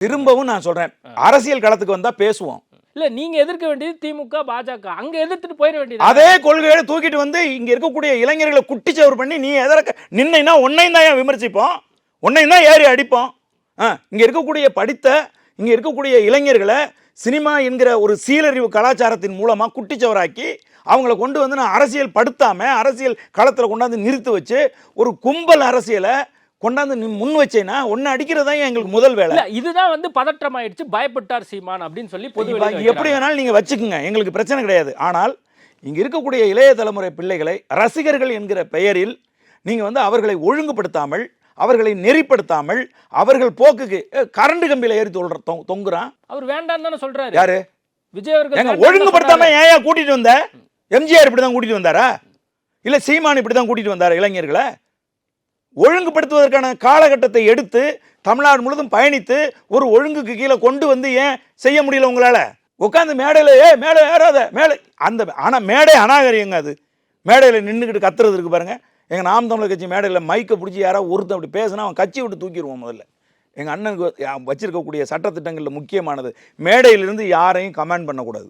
திரும்பவும் நான் சொல்றேன். அரசியல் களத்துக்கு வந்தா பேசுவோம். இல்ல நீங்க எதிர்க்க வேண்டியது திமுக பாஜக. அங்க எதிர்த்துட்டு போயிட வேண்டியது அதே கொள்கைகளை தூக்கிட்டு வந்து இங்க இருக்கக்கூடிய இளைஞர்களை குட்டிச்சவர் பண்ணி நீ எதற்கு நின்னைனா உன்னையும் தான் ஏன் விமர்சிப்போம்? உன்னையும் தான் ஏறி அடிப்போம். இங்க இருக்கக்கூடிய படித்த இங்க இருக்கக்கூடிய இளைஞர்களை சினிமா என்கிற ஒரு சீலறிவு கலாச்சாரத்தின் மூலமா குட்டிச்சவராக்கி அவங்கள கொண்டு வந்து நான் அரசியல் படுத்தாம அரசியல் களத்துல கொண்டாந்து நிறுத்தி வச்சு ஒரு கும்பல் அரசியலை கொண்டாந்து நீ முன் வச்சேன்னா ஒன்னு அடிக்கிறது தான் எங்களுக்கு முதல் வேலை. இதுதான் வந்து பதற்றம் ஆயிடுச்சு பயப்பட்டார் சீமான் அப்படின்னு சொல்லி பொது இப்ப வெளியில எப்படி. வேணாலும் நீங்க வச்சுக்கோங்க எங்களுக்கு பிரச்சனை கிடையாது. ஆனால் இங்க இருக்கக்கூடிய இளைய தலைமுறை பிள்ளைகளை ரசிகர்கள் என்கிற பெயரில் நீங்க வந்து அவர்களை ஒழுங்குபடுத்தாமல் அவர்களை நெறிப்படுத்தாமல் அவர்கள் போக்குக்கு கரண்ட் கம்பியில ஏறி தொல்ற தொங்குறான். அவர் வேண்டாம் தானே சொல்றாரு. யாரு? விஜய் அவர்கள் ஒழுங்குபடுத்தாம. ஏன் கூட்டிட்டு வந்த? எம்ஜிஆர் இப்படி தான் கூட்டிட்டு வந்தாரா? இல்ல சீமான் இப்படி தான் கூட்டிட்டு வந்தாரா இளைஞர்களை? ஒழுங்குபடுத்துவதற்கான காலகட்டத்தை எடுத்து தமிழ்நாடு முழுதும் பயணித்து ஒரு ஒழுங்குக்கு கீழே கொண்டு வந்து ஏன் செய்ய முடியல உங்களால்? உட்காந்து மேடையில் ஏ மேடை ஏறாத மேடை. அந்த ஆனால் மேடை அநாகரிகங்க அது. மேடையில் நின்றுக்கிட்டு கத்துறது இருக்கு பாருங்கள் எங்கள் நாம் தமிழர் கட்சி மேடையில் மைக்கை பிடிச்சி யாராவது ஒருத்தன் அப்படி பேசினா அவன் கட்சி விட்டு தூக்கிடுவோம் முதல்ல. எங்கள் அண்ணனுக்கு வ- வச்சிருக்கக்கூடிய சட்டத்திட்டங்களில் முக்கியமானது மேடையிலிருந்து யாரையும் கமெண்ட் பண்ணக்கூடாது.